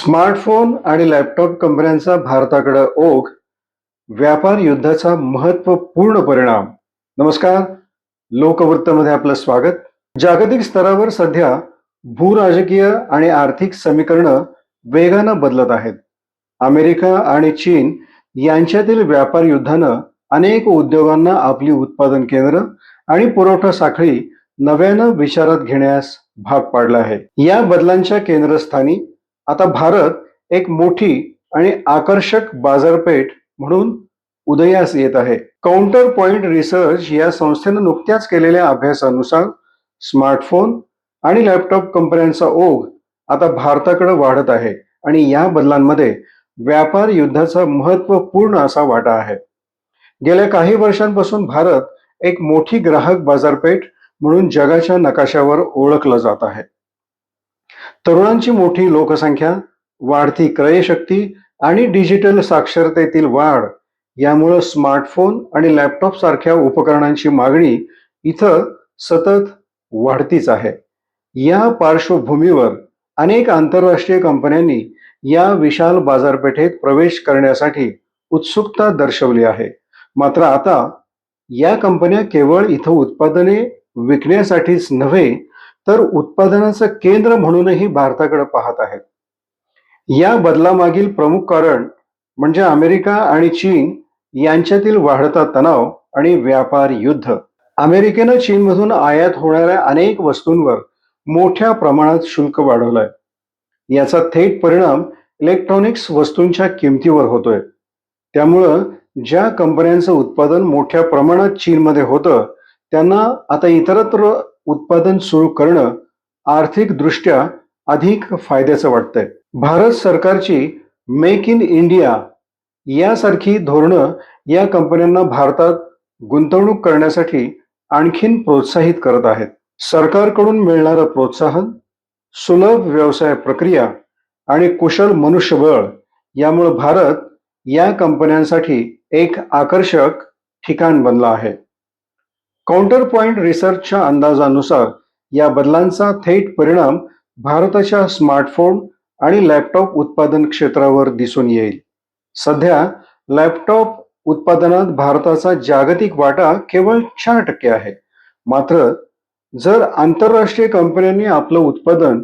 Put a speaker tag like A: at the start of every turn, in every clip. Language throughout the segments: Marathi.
A: स्मार्टफोन आणि लॅपटॉप कंपन्यांचा भारताकडे ओघ व्यापार युद्धाचा महत्त्वपूर्ण परिणाम. नमस्कार लोकवृत्तमध्ये आपलं स्वागत. जागतिक स्तरावर सध्या भूराजकीय आणि आर्थिक समीकरणं वेगानं बदलत आहेत. अमेरिका आणि चीन यांच्यातील व्यापार युद्धानं अनेक उद्योगांना आपली उत्पादन केंद्र आणि पुरवठा साखळी नव्यानं विचारात घेण्यास भाग पाडला आहे. या बदलांच्या केंद्रस्थानी आता भारत एक मोठी आणि आकर्षक बाजारपेठ म्हणून उदयास येत आहे. काउंटर पॉइंट रिसर्च या संस्थेनं नुकत्याच केलेल्या अभ्यासानुसार स्मार्टफोन आणि लॅपटॉप कंपन्यांचा ओघ आता भारताकडे वाढत आहे आणि या बदलांमध्ये व्यापार युद्धाचा महत्त्वपूर्ण असा वाटा आहे. गेल्या काही वर्षांपासून भारत एक मोठी ग्राहक बाजारपेठ म्हणून जगाच्या नकाशावर ओळखलं जात आहे. तरुणांची मोठी लोकसंख्या वाढती क्रयशक्ती आणि डिजिटल साक्षरतेतील वाढ यामुळं स्मार्टफोन आणि लॅपटॉप सारख्या उपकरणांची मागणी इथं सतत वाढतीच आहे. या पार्श्वभूमीवर अनेक आंतरराष्ट्रीय कंपन्यांनी या विशाल बाजारपेठेत प्रवेश करण्यासाठी उत्सुकता दर्शवली आहे. मात्र आता या कंपन्या केवळ इथं उत्पादने विकण्यासाठीच नव्हे तर उत्पादनाचं केंद्र म्हणूनही भारताकडे पाहत आहेत. या बदलामागील प्रमुख कारण म्हणजे अमेरिका आणि चीन यांच्यातील वाढता तणाव आणि व्यापार युद्ध. अमेरिकेनं चीनमधून आयात होणाऱ्या अनेक वस्तूंवर मोठ्या प्रमाणात शुल्क वाढवलंय. याचा थेट परिणाम इलेक्ट्रॉनिक्स वस्तूंच्या किमतीवर होतोय. त्यामुळं ज्या कंपन्यांचं उत्पादन मोठ्या प्रमाणात चीनमध्ये होतं त्यांना आता इतरत्र उत्पादन सुरू करणं आर्थिकदृष्ट्या अधिक फायद्याचं वाटतंय. भारत सरकारची मेक इन इंडिया यासारखी धोरणं या कंपन्यांना भारतात गुंतवणूक करण्यासाठी आणखीन प्रोत्साहित करत आहेत. सरकारकडून मिळणारं प्रोत्साहन सुलभ व्यवसाय प्रक्रिया आणि कुशल मनुष्यबळ यामुळे भारत या कंपन्यांसाठी एक आकर्षक ठिकाण बनला आहे. काउंटर पॉइंट रिसर्चच्या अंदाजानुसार या बदलांचा थेट परिणाम भारताच्या स्मार्टफोन आणि लॅपटॉप उत्पादन क्षेत्रावर दिसून येईल. सध्या लॅपटॉप उत्पादनात भारताचा जागतिक वाटा केवळ चार टक्के आहे. मात्र जर आंतरराष्ट्रीय कंपन्यांनी आपलं उत्पादन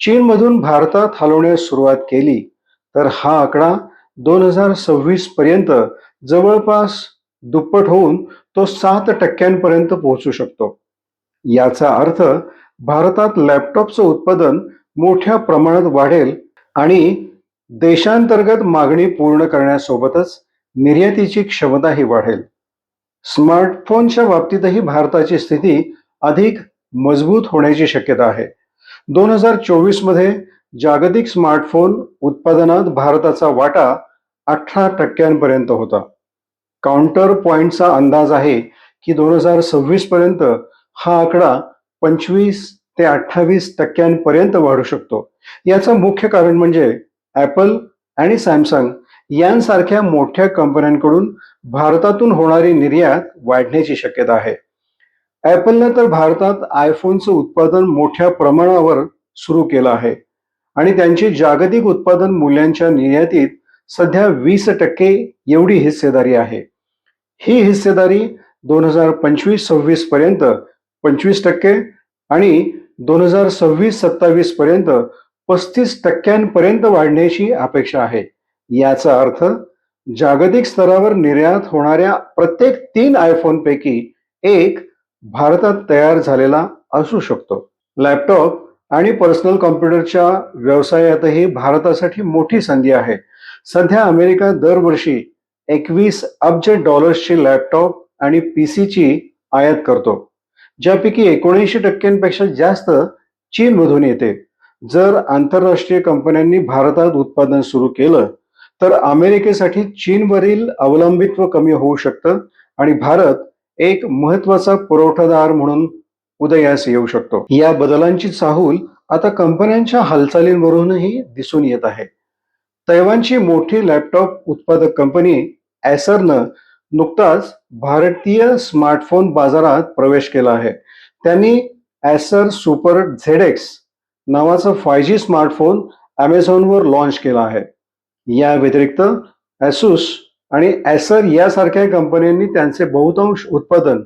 A: चीनमधून भारतात हलवण्यास सुरुवात केली तर हा आकडा दोन हजार सव्वीस पर्यंत जवळपास दुप्पट होऊन तो सात टक्क्यांपर्यंत पोहोचू शकतो. याचा अर्थ भारतात लॅपटॉपचं उत्पादन मोठ्या प्रमाणात वाढेल आणि देशांतर्गत मागणी पूर्ण करण्यासोबतच निर्यातीची क्षमताही वाढेल. स्मार्टफोनच्या बाबतीतही भारताची स्थिती अधिक मजबूत होण्याची शक्यता आहे. दोन हजार चोवीसमध्ये जागतिक स्मार्टफोन उत्पादनात भारताचा वाटा अठरा टक्क्यांपर्यंत होता. काउंटर पॉइंटचा अंदाज आहे की दोन हजार सव्वीस पर्यंत हा आकडा पंचवीस ते अठ्ठावीस टक्क्यांपर्यंत वाढू शकतो. याचं मुख्य कारण म्हणजे ॲपल आणि सॅमसंग यांसारख्या मोठ्या कंपन्यांकडून भारतातून होणारी निर्यात वाढण्याची शक्यता आहे. ॲपलनं तर भारतात आयफोनचं उत्पादन मोठ्या प्रमाणावर सुरू केलं आहे आणि त्यांची जागतिक उत्पादन मूल्यांच्या निर्यातीत सध्या वीस टक्के एवढी हिस्सेदारी आहे. ही हिस्सेदारी दोन हजार पंचवीस सव्वीस पर्यंत पंचवीस टक्के आणि दोन हजार सव्वीस सत्तावीस पर्यंत पस्तीस टक्क्यांपर्यंत वाढण्याची अपेक्षा आहे. याचा अर्थ जागतिक स्तरावर निर्यात होणाऱ्या प्रत्येक तीन आयफोनपैकी एक भारतात तयार झालेला असू शकतो. लॅपटॉप आणि पर्सनल कॉम्प्युटरच्या व्यवसायातही भारतासाठी मोठी संधी आहे. सध्या अमेरिका दरवर्षी एकवीस अब्ज डॉलर्सची लॅपटॉप आणि पीसीची आयात करतो ज्यापैकी एकोणऐंशी टक्क्यांपेक्षा जास्त चीनमधून येते. जर आंतरराष्ट्रीय कंपन्यांनी भारतात उत्पादन सुरू केलं तर अमेरिकेसाठी चीनवरील अवलंबित्व कमी होऊ शकतं आणि भारत एक महत्त्वाचा पुरवठादार म्हणून उदयास येऊ शकतो. या बदलांची चाहूल आता कंपन्यांच्या हालचालींवरूनही दिसून येत आहे. तैवानची मोठी लॅपटॉप उत्पादक कंपनी ॲसरनं नुकताच भारतीय स्मार्टफोन बाजारात प्रवेश केला आहे. त्यांनी ॲसर सुपर झेड एक्स नावाचं फाय जी स्मार्टफोन ॲमेझॉनवर लॉन्च केला आहे. या व्यतिरिक्त ॲसूस आणि ॲसर यासारख्या कंपन्यांनी त्यांचे बहुतांश उत्पादन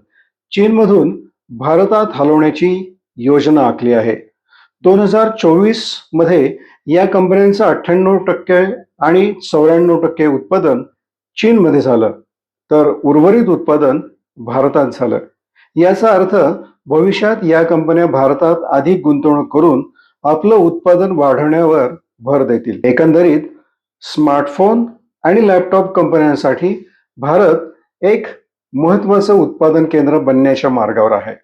A: चीनमधून भारतात हलवण्याची योजना आखली आहे. दोन हजार चोवीसमध्ये या कंपन्यांचं अठ्ठ्याण्णव टक्के आणि चौऱ्याण्णव टक्के उत्पादन चीनमध्ये झालं. तर उर्वरित उत्पादन भारतात झालं. याचा अर्थ भविष्यात या कंपन्या भारतात अधिक गुंतवणूक करून आपलं उत्पादन वाढवण्यावर भर देतील. एकंदरीत स्मार्टफोन आणि लॅपटॉप कंपन्यांसाठी भारत एक महत्वाचं उत्पादन केंद्र बनण्याच्या मार्गावर आहे.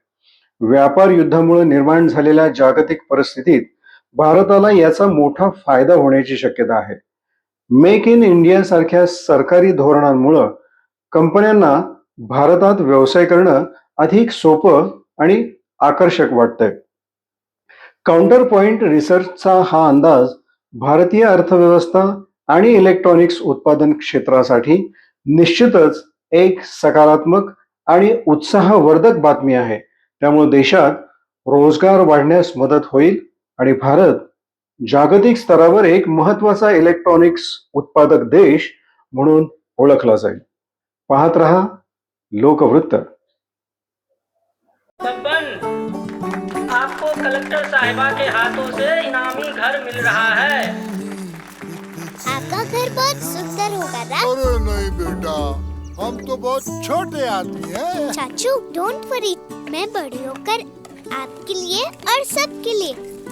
A: व्यापार युद्धामुळे निर्माण झालेल्या जागतिक परिस्थितीत भारताला याचा मोठा फायदा होण्याची शक्यता आहे. मेक इन इंडिया सारख्या सरकारी धोरणांमुळं कंपन्यांना भारतात व्यवसाय करणं अधिक सोपं आणि आकर्षक वाटतंय. काउंटर पॉइंट रिसर्चचा हा अंदाज भारतीय अर्थव्यवस्था आणि इलेक्ट्रॉनिक्स उत्पादन क्षेत्रासाठी निश्चितच एक सकारात्मक आणि उत्साहवर्धक बातमी आहे. त्यामुळे देशात रोजगार वाढण्यास मदत होईल आणि भारत जागतिक स्तरावर एक महत्त्वाचा इलेक्ट्रॉनिक्स उत्पादक देश म्हणून ओळखला जाईल. पाहत रहा लोकवृत्त.
B: आपको कलेक्टर साहिबा के हाथों से इनामी घर मिल रहा है।
C: आपका घर बहुत सुंदर होगा ना
D: अरे नहीं बेटा हम तो बहुत छोटे आदमी हैं।
C: चाचू डोंट वरी मैं बड़ी होकर आपके लिए और सबके लिए